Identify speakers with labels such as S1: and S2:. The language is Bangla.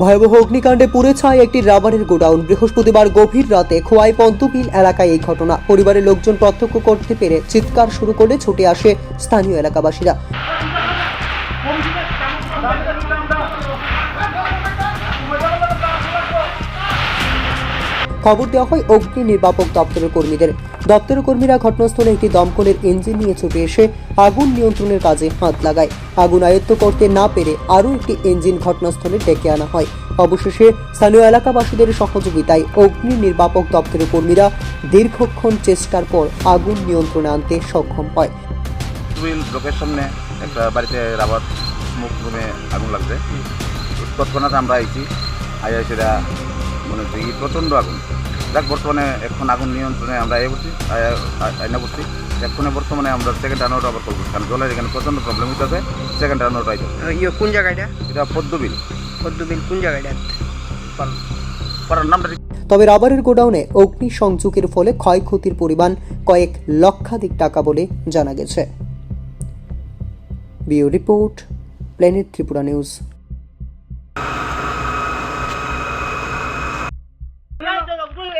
S1: ভয়াবহ অগ্নিকাণ্ডে পুড়ে ছায় একটি রাবারের গোডাউন। বৃহস্পতিবার গভীর রাতে খোয়াই পন্তবিল এলাকায় এই ঘটনা। পরিবারের লোকজন প্রত্যক্ষ করতে পেরে চিৎকার শুরু করে ছুটে আসে স্থানীয় এলাকাবাসীরা। খবর দেওয়া হয় অগ্নি নির্বাপক দপ্তরের কর্মীদের। দপ্তরের কর্মীরা ঘটনাস্থলে একটি দমকলের ইঞ্জিন নিয়ে ছুটে এসে আগুন নিয়ন্ত্রণের কাজে হাত লাগায়। আগুন আয়ত্ত করতে না পেরে আরও একটি ইঞ্জিন ঘটনাস্থলে ডেকে আনা হয়। অবশেষে স্থানীয় এলাকাবাসীদের সহযোগিতায় অগ্নি নির্বাপক দপ্তরের কর্মীরা দীর্ঘক্ষণ চেষ্টার পর আগুন নিয়ন্ত্রণে আনতে সক্ষম হয়।
S2: ব্লকের সামনে বাড়িতে রাবার মুখ রুমে আগুন লাগছে। তৎক্ষণাৎ আমরা আইছি। আইয়া সেটা মনে হচ্ছে কি প্রচণ্ড আগুন। যাক বর্তমানে এখন আগুন নিয়ন্ত্রণে আমরা এ করছি আয়া- আইনা করছি এক্ষণে বর্তমানে আমরা সেকেন্ড রানারটা আবার করব কারণ জলের এখানে প্রচণ্ড প্রবলেম হইতেছে সেকেন্ড রানারটা আইতে
S3: ইয়ে কোন জায়গাটা?
S2: এটা পদ্মবিল।
S3: পদ্মবিল কোন জায়গাটা?
S2: নামটা
S1: তবে রাবারের গোডাউনে অগ্নি সংযোগের ফলে ক্ষয়ক্ষতির পরিমাণ কয়েক লক্ষাধিক টাকা বলে জানা গেছে। Bureau report planet Tripura news.